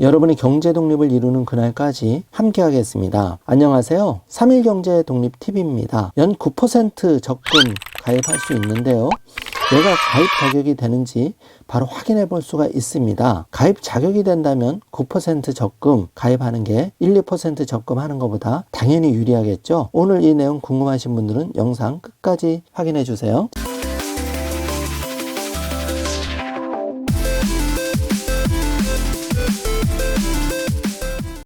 여러분의 경제 독립을 이루는 그날까지 함께 하겠습니다. 안녕하세요. 3일 경제 독립 팁입니다. 연 9% 적금 가입할 수 있는데요. 내가 가입 자격이 되는지 바로 확인해 볼 수가 있습니다. 가입 자격이 된다면 9% 적금 가입하는 게 1, 2% 적금하는 것보다 당연히 유리하겠죠. 오늘 이 내용 궁금하신 분들은 영상 끝까지 확인해 주세요.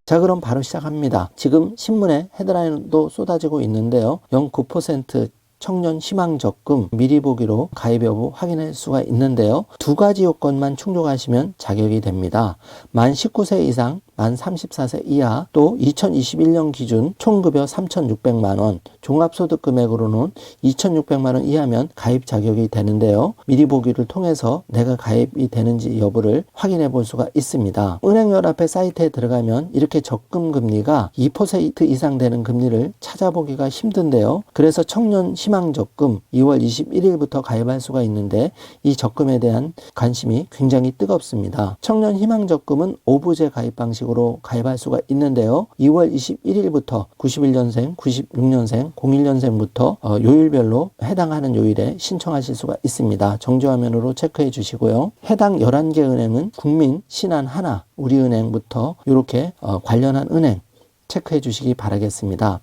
자, 그럼 바로 시작합니다. 지금 신문에 헤드라인도 쏟아지고 있는데요. 0.9% 청년 희망 적금 미리 보기로 가입 여부 확인할 수가 있는데요. 두 가지 요건만 충족하시면 자격이 됩니다. 만 19세 이상, 만 34세 이하, 또 2021년 기준 총급여 3,600만 원, 종합소득 금액으로는 2,600만 원 이하면 가입 자격이 되는데요. 미리 보기를 통해서 내가 가입이 되는지 여부를 확인해 볼 수가 있습니다. 은행연합회 사이트에 들어가면 이렇게 적금 금리가 2% 이상 되는 금리를 찾아보기가 힘든데요. 그래서 청년 희망 적금 2월 21일부터 가입할 수가 있는데 이 적금에 대한 관심이 굉장히 뜨겁습니다. 청년 희망 적금은 오부제 가입 방식으로 가입할 수가 있는데요. 2월 21일부터 91년생, 96년생, 01년생부터 어, 요일별로 해당하는 요일에 신청하실 수가 있습니다. 정지화면으로 체크해 주시고요. 해당 11개 은행은 국민, 신한, 하나, 우리은행부터 이렇게 어, 관련한 은행 체크해 주시기 바라겠습니다.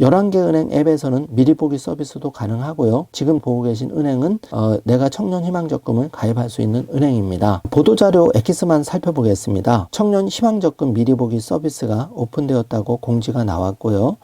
11개 은행 앱에서는 미리 보기 서비스도 가능하고요. 지금 보고 계신 은행은 어, 내가 청년 희망 적금을 가입할 수 있는 은행입니다. 보도자료 엑기스만 살펴보겠습니다. 청년 희망 적금 미리 보기 서비스가 오픈되었다고 공지가 나왔고요.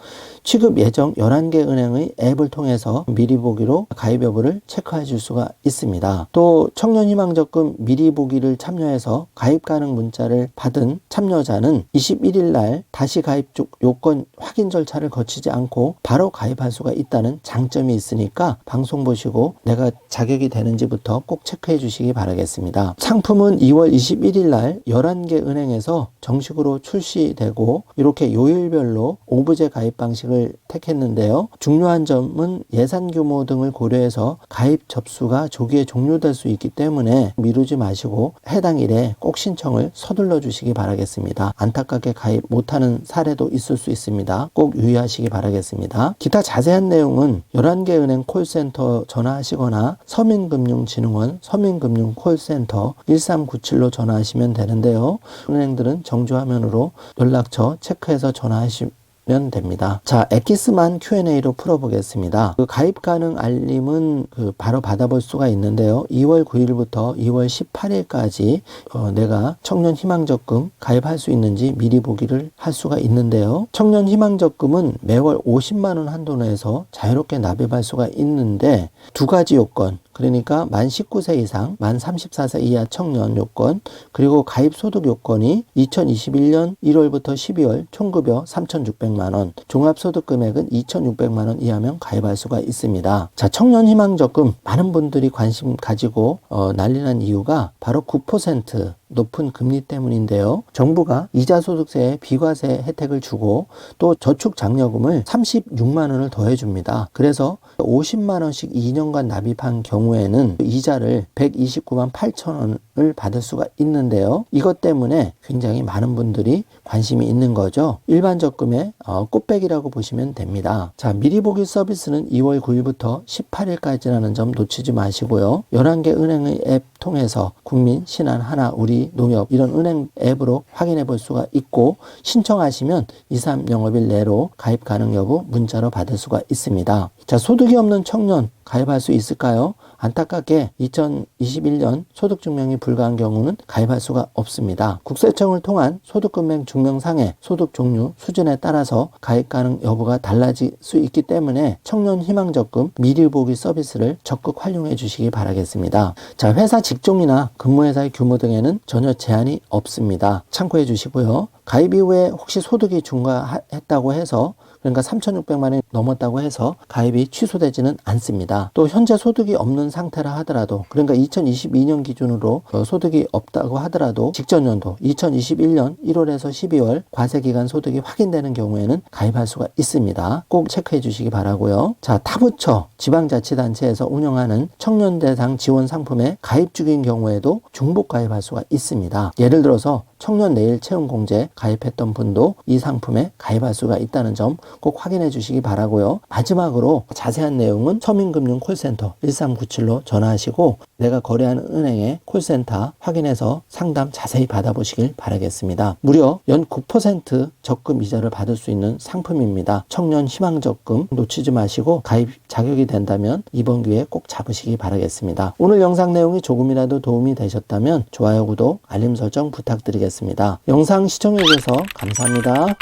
취급 예정 11개 은행의 앱을 통해서 미리 보기로 가입 여부를 체크해 줄 수가 있습니다. 또 청년 희망 적금 미리 보기를 참여해서 가입 가능 문자를 받은 참여자는 21일 날 다시 가입 쪽 요건 확인 절차를 거치지 않고 바로 가입할 수가 있다는 장점이 있으니까 방송 보시고 내가 자격이 되는지부터 꼭 체크해 주시기 바라겠습니다. 상품은 2월 21일 날 11개 은행에서 정식으로 출시되고 이렇게 요일별로 오브제 가입 방식을 택했는데요. 중요한 점은 예산 규모 등을 고려해서 가입 접수가 조기에 종료될 수 있기 때문에 미루지 마시고 해당 일에 꼭 신청을 서둘러 주시기 바라겠습니다. 안타깝게 가입 못하는 사례도 있을 수 있습니다. 꼭 유의하시기 바라겠습니다. 기타 자세한 내용은 11개 은행 콜센터 전화하시거나 서민금융진흥원 서민금융 콜센터 1397로 전화하시면 되는데요. 은행들은 정주화면으로 연락처 체크해서 전화하시면 됩니다. 자, 엑기스만 Q&A로 풀어보겠습니다. 그 가입 가능 알림은 그 바로 받아볼 수가 있는데요. 2월 9일부터 2월 18일까지 어, 내가 청년 희망 적금 가입할 수 있는지 미리 보기를 할 수가 있는데요. 청년 희망 적금은 매월 50만 원 한도 내에서 자유롭게 납입할 수가 있는데 두 가지 요건 그러니까 만 19세 이상, 만 34세 이하 청년 요건, 그리고 가입 소득 요건이 2021년 1월부터 12월 총급여 3,600만 원, 종합 소득 금액은 2,600만 원 이하면 가입할 수가 있습니다. 자, 청년 희망 적금 많은 분들이 관심 가지고 어, 난리난 이유가 바로 9% 높은 금리 때문인데요. 정부가 이자 소득세에 비과세 혜택을 주고 또 저축 장려금을 36만 원을 더해 줍니다. 그래서 50만 원씩 2년간 납입한 경우에는 이자를 129만 8천 원을 받을 수가 있는데요. 이것 때문에 굉장히 많은 분들이 관심이 있는 거죠. 일반 적금의 어, 꽃배기라고 보시면 됩니다. 자, 미리 보기 서비스는 2월 9일부터 18일까지라는 점 놓치지 마시고요. 11개 은행의 앱 통해서 국민, 신한, 하나, 우리, 농협 이런 은행 앱으로 확인해 볼 수가 있고 신청하시면 2, 3 영업일 내로 가입 가능 여부 문자로 받을 수가 있습니다. 자, 소득이 없는 청년 가입할 수 있을까요? 안타깝게 2021년 소득증명이 불가한 경우는 가입할 수가 없습니다. 국세청을 통한 소득금액 증명상의 소득 종류, 수준에 따라서 가입 가능 여부가 달라질 수 있기 때문에 청년 희망적금 미리 보기 서비스를 적극 활용해 주시기 바라겠습니다. 자, 회사 직종이나 근무회사의 규모 등에는 전혀 제한이 없습니다. 참고해 주시고요. 가입 이후에 혹시 소득이 중과했다고 해서 그러니까 3,600만 원이 넘었다고 해서 가입이 취소되지는 않습니다. 또 현재 소득이 없는 상태라 하더라도 그러니까 2022년 기준으로 어, 소득이 없다고 하더라도 직전 연도 2021년 1월에서 12월 과세 기간 소득이 확인되는 경우에는 가입할 수가 있습니다. 꼭 체크해 주시기 바라고요. 자, 타부처 지방자치단체에서 운영하는 청년 대상 지원 상품에 가입 중인 경우에도 중복 가입할 수가 있습니다. 예를 들어서 청년 내일 채용 공제 가입했던 분도 이 상품에 가입할 수가 있다는 점 꼭 확인해 주시기 바라고요. 마지막으로 자세한 내용은 서민금융 콜센터 1397로 전화하시고 내가 거래하는 은행의 콜센터 확인해서 상담 자세히 받아보시길 바라겠습니다. 무려 연 9% 적금 이자를 받을 수 있는 상품입니다. 청년 희망 적금 놓치지 마시고 가입 자격이 된다면 이번 기회에 꼭 잡으시기 바라겠습니다. 오늘 영상 내용이 조금이라도 도움이 되셨다면 좋아요, 구독, 알림 설정 부탁드리 겠습니다. 영상 시청해 주셔서 감사합니다.